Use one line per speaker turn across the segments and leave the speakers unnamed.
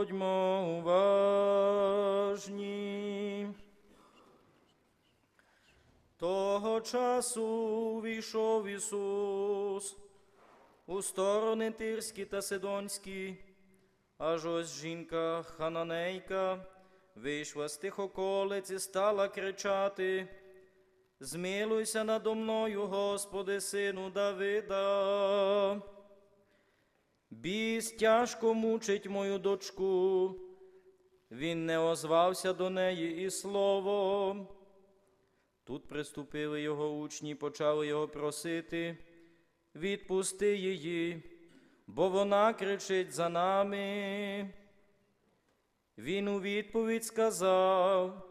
Будьмо уважні. Того часу війшов Ісус у сторони Тирські та Сидонські, аж ось жінка Хананейка вийшла з тих околиць і стала кричати. Змилуйся надо мною, Господи, сину Давида. Біс тяжко мучить мою дочку. Він не озвався до неї і словом. Тут приступили його учні, почали його просити, відпусти її, бо вона кричить за нами. Він у відповідь сказав,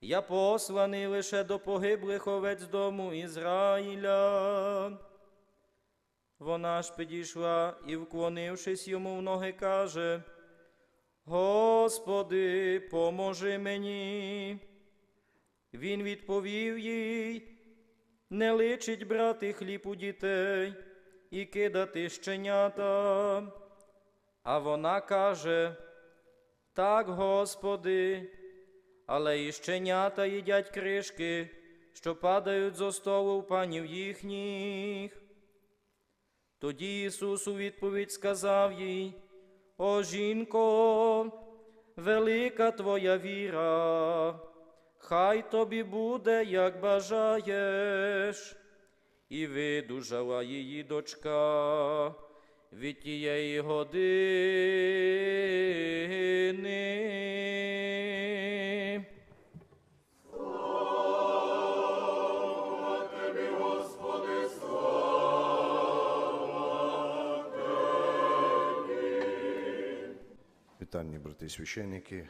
я посланий лише до погиблих овець дому Ізраїля. Вона ж підійшла і, вклонившись йому в ноги, каже, Господи, поможи мені. Він відповів їй, не личить брати хліб у дітей і кидати щенята. А вона каже, так, Господи, але і щенята їдять кришки, що падають зо столу в панів їхніх. Тоді Ісус у відповідь сказав їй, О жінко, велика твоя віра, хай тобі буде, як бажаєш. І видужала її дочка від тієї години.
Брати священники,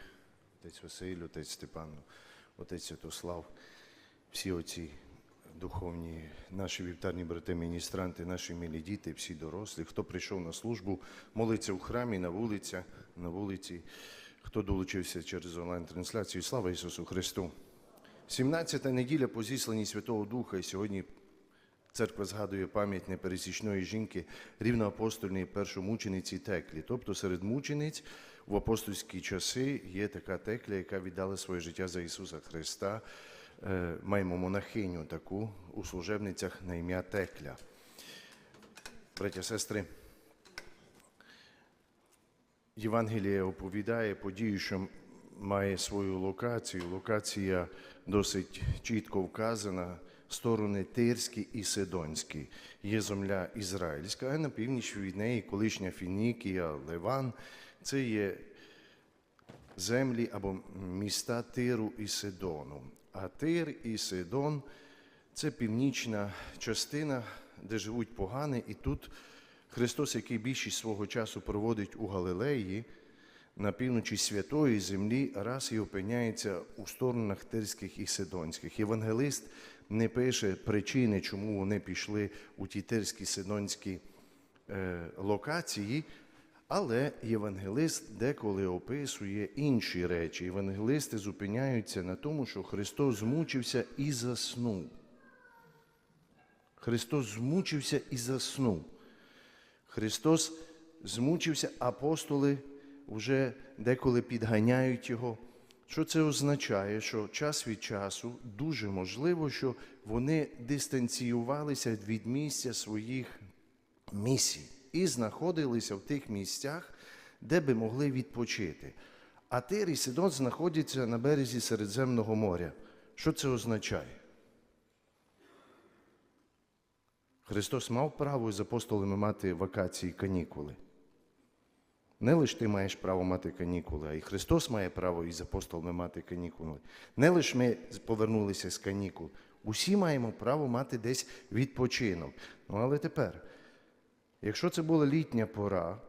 отець Василь, отець Степан, отець Святослав, всі оці духовні, наші вівтарні брати міністранти, наші милі діти, всі дорослі, хто прийшов на службу, молиться в храмі, на вулиці, на вулиці, хто долучився через онлайн-трансляцію. Слава Ісусу Христу! 17-та неділя по зісланні Святого Духа, і сьогодні Церква згадує пам'ять непересічної жінки рівноапостольної першомучениці Теклі. Тобто серед мучениць в апостольські часи є така текля, яка віддала своє життя за Ісуса Христа. Е, Маємо монахиню таку у служебницях на ім'я Текля. Браття, сестри, Євангеліє оповідає подію, що має свою локацію. Локація досить чітко вказана. Сторони Тирські і Сидонські. Є земля ізраїльська, а на північ від неї колишня Фінікія, Ливан. Це є землі або міста Тиру і Сидону. А Тир і Сидон це північна частина, де живуть погани, і тут Христос, який більшість свого часу проводить у Галилеї, на півночі святої землі, раз і опиняється у сторонах Тирських і Сидонських. Євангелист не пише причини, чому вони пішли у ті Тирські Сидонські е, локації, але євангелист деколи описує інші речі. Євангелисти зупиняються на тому, що Христос змучився і заснув. Христос змучився і заснув. Христос змучився, апостоли вже деколи підганяють його. Що це означає? Що час від часу дуже можливо, що вони дистанціювалися від місця своїх місій і знаходилися в тих місцях, де би могли відпочити. А Тир і Сидон знаходяться на березі Середземного моря. Що це означає? Христос мав право з апостолами мати вакації канікули. Не лише ти маєш право мати канікули, а і Христос має право із апостолами мати канікули. Не лише ми повернулися з канікул. Усі маємо право мати десь відпочинок. Ну але тепер, якщо це була літня пора,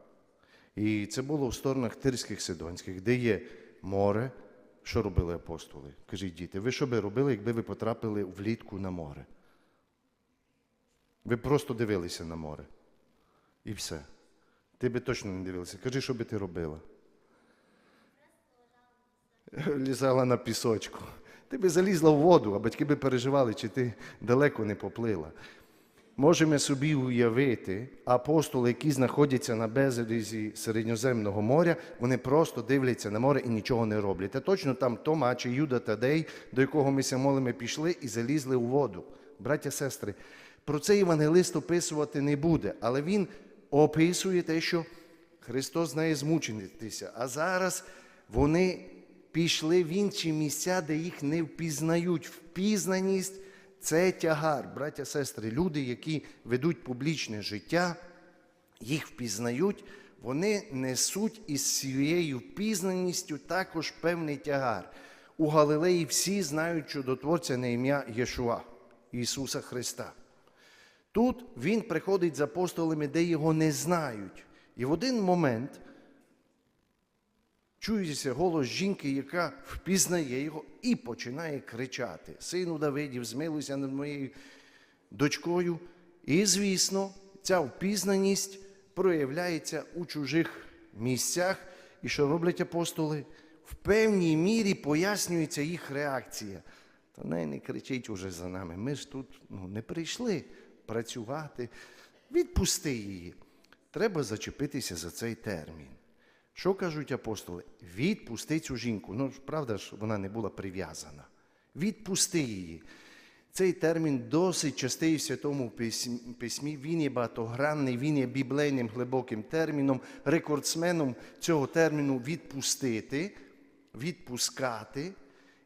і це було в сторонах Тирських Сидонських, де є море, що робили апостоли? Кажіть, діти, ви що би робили, якби ви потрапили влітку на море? Ви просто дивилися на море. І все. Ти би точно не дивилася. Кажи, що би ти робила? Лізала на пісочку. Ти би залізла в воду, а батьки би переживали, чи ти далеко не поплила. можемо собі уявити апостоли, які знаходяться на березі Середньоземного моря, вони просто дивляться на море і нічого не роблять. Та точно там Тома чи Юда Тадей, до якого ми ся молимо, пішли і залізли у воду. Браття, сестри, про це євангелист описувати не буде, але він описує те, що Христос знає змучитися. А зараз вони пішли в інші місця, де їх не впізнають. Впізнаність це тягар, браття, сестри, люди, які ведуть публічне життя, їх впізнають, вони несуть із цією впізнаністю також певний тягар. У Галилеї всі знають чудотворця на ім'я Єшуа, Ісуса Христа. Тут Він приходить з апостолами, де його не знають. І в один момент чується голос жінки, яка впізнає його і починає кричати: Сину Давидів, змилуйся над моєю дочкою. І, звісно, ця впізнаність проявляється у чужих місцях. І що роблять апостоли? В певній мірі пояснюється їх реакція. Та не, не кричіть уже за нами. Ми ж тут ну, не прийшли працювати. Відпусти її. Треба зачепитися за цей термін. Що кажуть апостоли? Відпусти цю жінку. Ну, правда ж, вона не була прив'язана. Відпусти її. Цей термін досить частий в Святому Письмі. Він є багатогранний, він є біблейним глибоким терміном, рекордсменом цього терміну відпустити, відпускати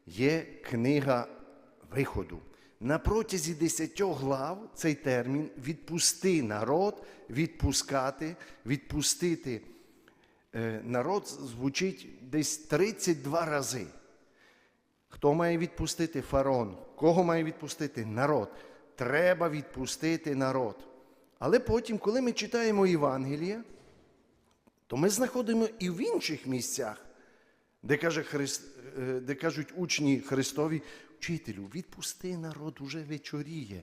є книга виходу. На протязі десятьох глав цей термін відпусти народ, відпускати, відпустити е, народ звучить десь 32 рази. Хто має відпустити фараон? Кого має відпустити? Народ. Треба відпустити народ. Але потім, коли ми читаємо Євангелія, то ми знаходимо і в інших місцях, де, каже е, де кажуть учні Христові, вчителю, відпусти народ, уже вечоріє.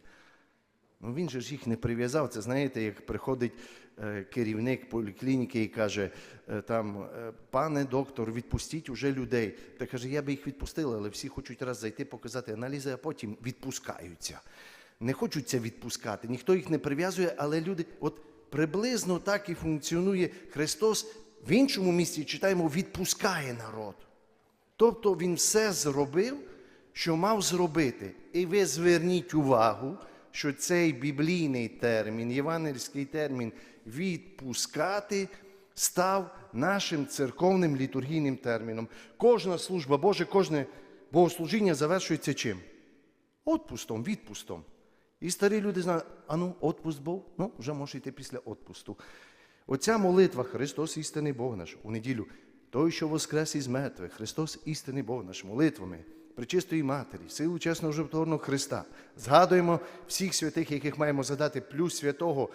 Ну він же ж їх не прив'язав. Це знаєте, як приходить е, керівник поліклініки і каже, е, там, е, пане доктор, відпустіть уже людей. Та каже, я би їх відпустила, але всі хочуть раз зайти, показати аналізи, а потім відпускаються. Не хочуться відпускати, ніхто їх не прив'язує, але люди, от приблизно так і функціонує Христос. В іншому місці читаємо, відпускає народ. Тобто він все зробив, що мав зробити. І ви зверніть увагу, що цей біблійний термін, євангельський термін відпускати став нашим церковним літургійним терміном. Кожна служба Божа, кожне богослужіння завершується чим? Отпустом, відпустом. І старі люди знають, а ну, отпуст був, ну, вже може йти після отпусту. Оця молитва Христос істинний Бог наш у неділю. Той, що воскрес із мертвих, Христос істинний Бог наш, молитвами Пречистої Матері, силу чесного жертворного Христа. Згадуємо всіх святих, яких маємо задати, плюс святого,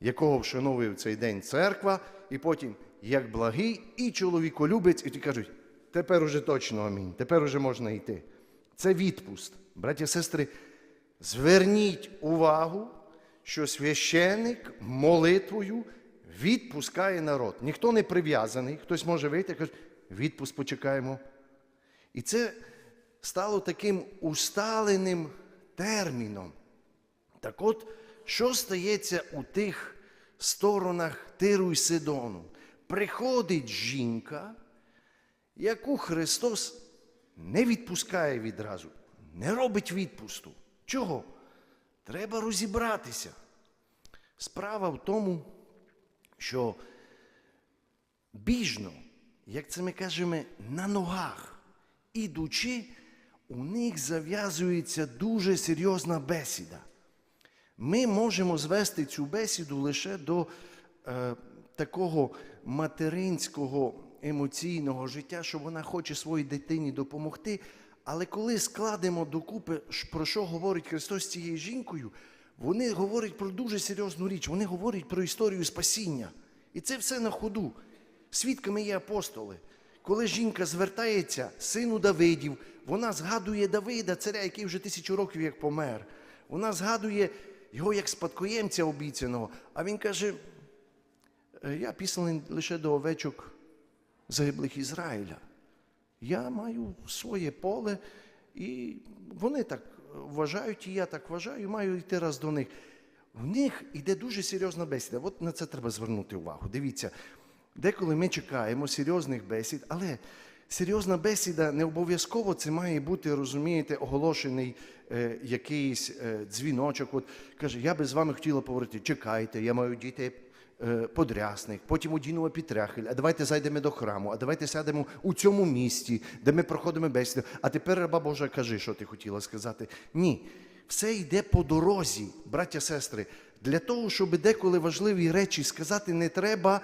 якого вшановує в цей день церква, і потім як благий і чоловіколюбець, і ті кажуть, тепер уже точно амінь, тепер уже можна йти. Це відпуст. Браття, сестри, зверніть увагу, що священник молитвою відпускає народ. Ніхто не прив'язаний, хтось може вийти і каже, відпуск почекаємо. І це стало таким усталеним терміном. Так от, що стається у тих сторонах Тиру і Сидону? Приходить жінка, яку Христос не відпускає відразу, не робить відпусту. Чого? Треба розібратися. Справа в тому, що біжно, як це ми кажемо, на ногах, ідучи, у них зав'язується дуже серйозна бесіда. Ми можемо звести цю бесіду лише до е, такого материнського емоційного життя, що вона хоче своїй дитині допомогти. Але коли складемо докупи, про що говорить Христос з цією жінкою, вони говорять про дуже серйозну річ. Вони говорять про історію спасіння. І це все на ходу. Свідками є апостоли. Коли жінка звертається, сину Давидів, вона згадує Давида, царя, який вже тисячу років як помер. Вона згадує його як спадкоємця обіцяного. А він каже: «Е, я післений лише до овечок загиблих Ізраїля. Я маю своє поле, і вони так вважають, і я так вважаю, і маю йти раз до них. в них іде дуже серйозна бесіда. От на це треба звернути увагу. Дивіться, деколи ми чекаємо серйозних бесід, але серйозна бесіда не обов'язково це має бути, розумієте, оголошений е, якийсь е, дзвіночок. От каже, я би з вами хотіла поговорити. Чекайте, я маю дітей е, подрясних, потім одінемо підтряхель, а давайте зайдемо до храму, а давайте сядемо у цьому місті, де ми проходимо бесіду. А тепер, раба Божа, кажи, що ти хотіла сказати. Ні. Все йде по дорозі, браття сестри. Для того, щоб деколи важливі речі сказати, не треба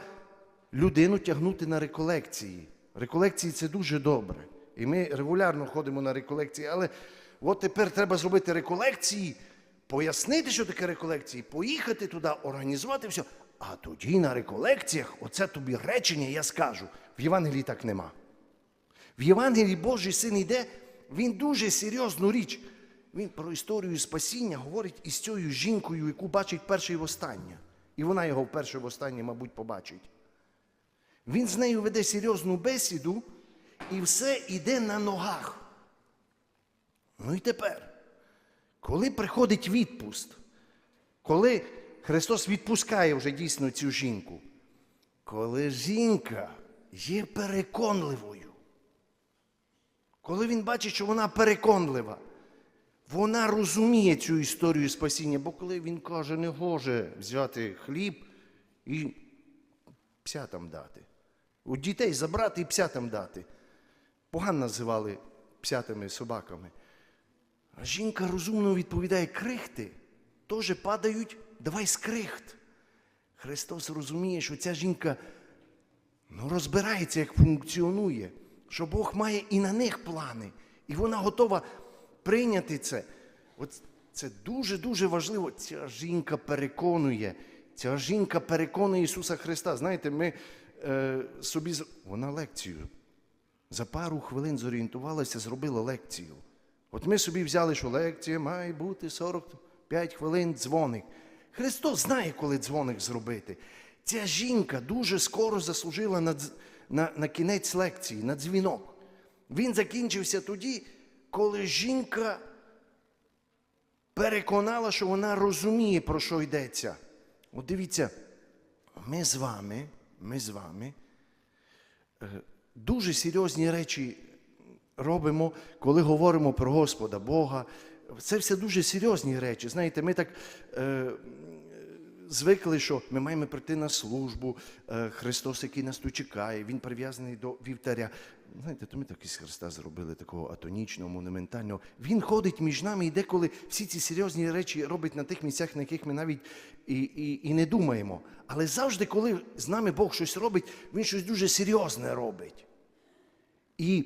людину тягнути на реколекції. Реколекції це дуже добре. І ми регулярно ходимо на реколекції, але от тепер треба зробити реколекції, пояснити, що таке реколекції, поїхати туди, організувати все. А тоді на реколекціях, оце тобі речення, я скажу. В Євангелії так нема. В Євангелії Божий син йде, він дуже серйозну річ. Він про історію спасіння говорить із цією жінкою, яку бачить перше і востаннє. І вона його вперше і востаннє, мабуть, побачить. Він з нею веде серйозну бесіду, і все йде на ногах. Ну і тепер, коли приходить відпуст, коли Христос відпускає вже дійсно цю жінку, коли жінка є переконливою, коли він бачить, що вона переконлива, вона розуміє цю історію спасіння, бо коли він каже, не гоже взяти хліб і псятам дати. У дітей забрати і псятам дати. Погано називали псятими собаками. А жінка розумно відповідає, крихти теж падають, давай скрихт. Христос розуміє, що ця жінка ну, розбирається, як функціонує, що Бог має і на них плани, і вона готова прийняти це. От це дуже-дуже важливо. Ця жінка переконує, ця жінка переконує Ісуса Христа. Знаєте, ми е, собі вона лекцію. За пару хвилин зорієнтувалася, зробила лекцію. От ми собі взяли, що лекція має бути 45 хвилин дзвоник. Христос знає, коли дзвоник зробити. Ця жінка дуже скоро заслужила на, на, на кінець лекції, на дзвінок. Він закінчився тоді, коли жінка переконала, що вона розуміє, про що йдеться. От дивіться, ми з вами, ми з вами е, дуже серйозні речі робимо, коли говоримо про Господа Бога. Це все дуже серйозні речі. Знаєте, ми так е, звикли, що ми маємо прийти на службу, е, Христос, який нас тут чекає, Він прив'язаний до вівтаря. Знаєте, то ми так із Христа зробили такого атонічного, монументального. Він ходить між нами і деколи всі ці серйозні речі робить на тих місцях, на яких ми навіть і, і, і не думаємо. Але завжди, коли з нами Бог щось робить, Він щось дуже серйозне робить. І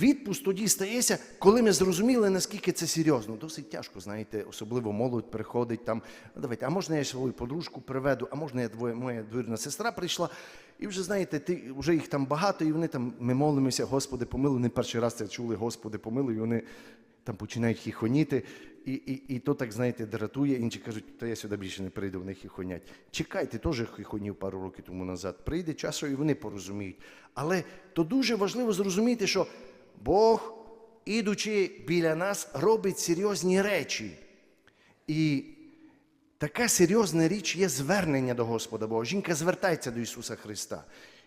відпуск тоді стається, коли ми зрозуміли, наскільки це серйозно. Досить тяжко, знаєте, особливо молодь приходить там. Давайте, а можна я свою подружку приведу, а можна я двоє, моя двірна сестра прийшла. І вже знаєте, ти вже їх там багато, і вони там ми молимося, Господи, помилуй. Не перший раз це чули, Господи, помилуй, і вони там починають хіхоніти. І, і, і то так, знаєте, дратує. Інші кажуть, то я сюди більше не прийду, вони хіхонять. Чекайте, теж хіхонів пару років тому назад. Прийде часу, і вони порозуміють. Але то дуже важливо зрозуміти, що Бог, ідучи біля нас, робить серйозні речі. І така серйозна річ є звернення до Господа Бога. Жінка звертається до Ісуса Христа.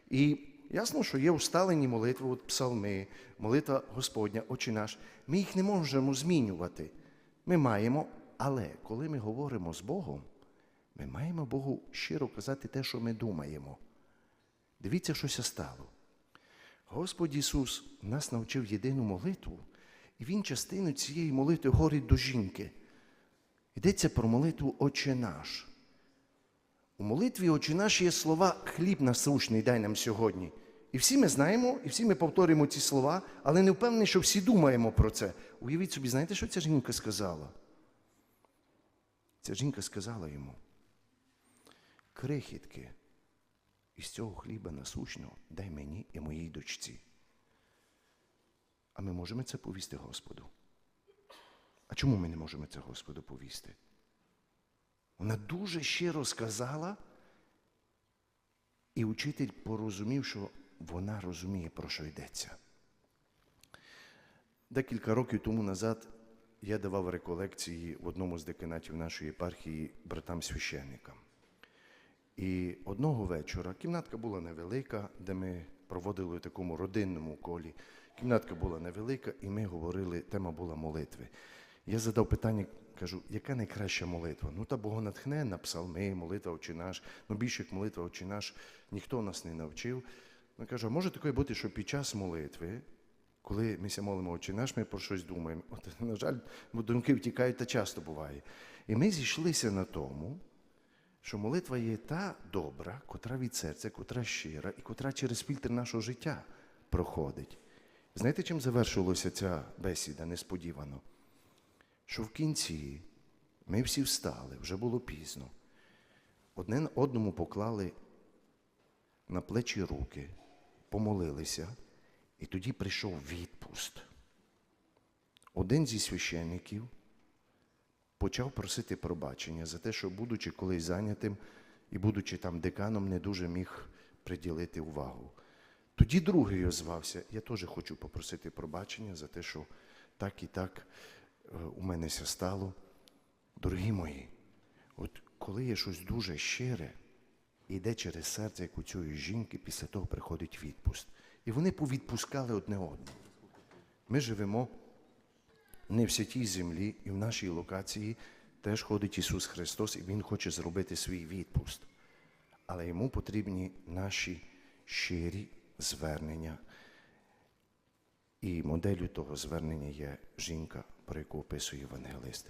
І ясно, що є усталені молитви, от псалми, молитва Господня, Отче наш. Ми їх не можемо змінювати. Ми маємо, але коли ми говоримо з Богом, ми маємо Богу щиро казати те, що ми думаємо. Дивіться, що ся стало. Господь Ісус нас навчив єдину молитву, і Він частину цієї молитви говорить до жінки. Йдеться про молитву Отче наш. У молитві Отче наш є слова хліб насущний дай нам сьогодні. І всі ми знаємо, і всі ми повторюємо ці слова, але не впевнені, що всі думаємо про це. Уявіть собі, знаєте, що ця жінка сказала? Ця жінка сказала йому: крихітки, із цього хліба насущного дай мені і моїй дочці. А ми можемо це повісти Господу. А чому ми не можемо це Господу повісти? Вона дуже щиро сказала, і учитель порозумів, що вона розуміє, про що йдеться. Декілька років тому назад я давав реколекції в одному з деканатів нашої єпархії братам священникам. І одного вечора кімнатка була невелика, де ми проводили у такому родинному колі. Кімнатка була невелика, і ми говорили, тема була молитви. Я задав питання, кажу, яка найкраща молитва? Ну, та богонатхненна, псалми, молитва «Отче наш». Ну, більше як молитва «Отче наш» ніхто нас не навчив. Ну, кажу, може таке бути, що під час молитви, коли ми ся молимо «Отче наш, ми про щось думаємо. От, на жаль, думки втікають, та часто буває. І ми зійшлися на тому, що молитва є та добра, котра від серця, котра щира і котра через фільтр нашого життя проходить. Знаєте, чим завершилася ця бесіда несподівано? Що в кінці ми всі встали, вже було пізно. Одне одному поклали на плечі руки, помолилися, і тоді прийшов відпуст. Один зі священників почав просити пробачення за те, що, будучи колись зайнятим і будучи там деканом, не дуже міг приділити увагу. Тоді другий озвався, я теж хочу попросити пробачення за те, що так і так е, у мене ся стало. Дорогі мої, от коли є щось дуже щире, йде через серце, як у цієї жінки, після того приходить відпуст. І вони повідпускали одне одного. Ми живемо не в святій землі, і в нашій локації теж ходить Ісус Христос, і Він хоче зробити свій відпуст. Але йому потрібні наші щирі звернення. І моделлю того звернення є жінка, про яку описує Євангелист.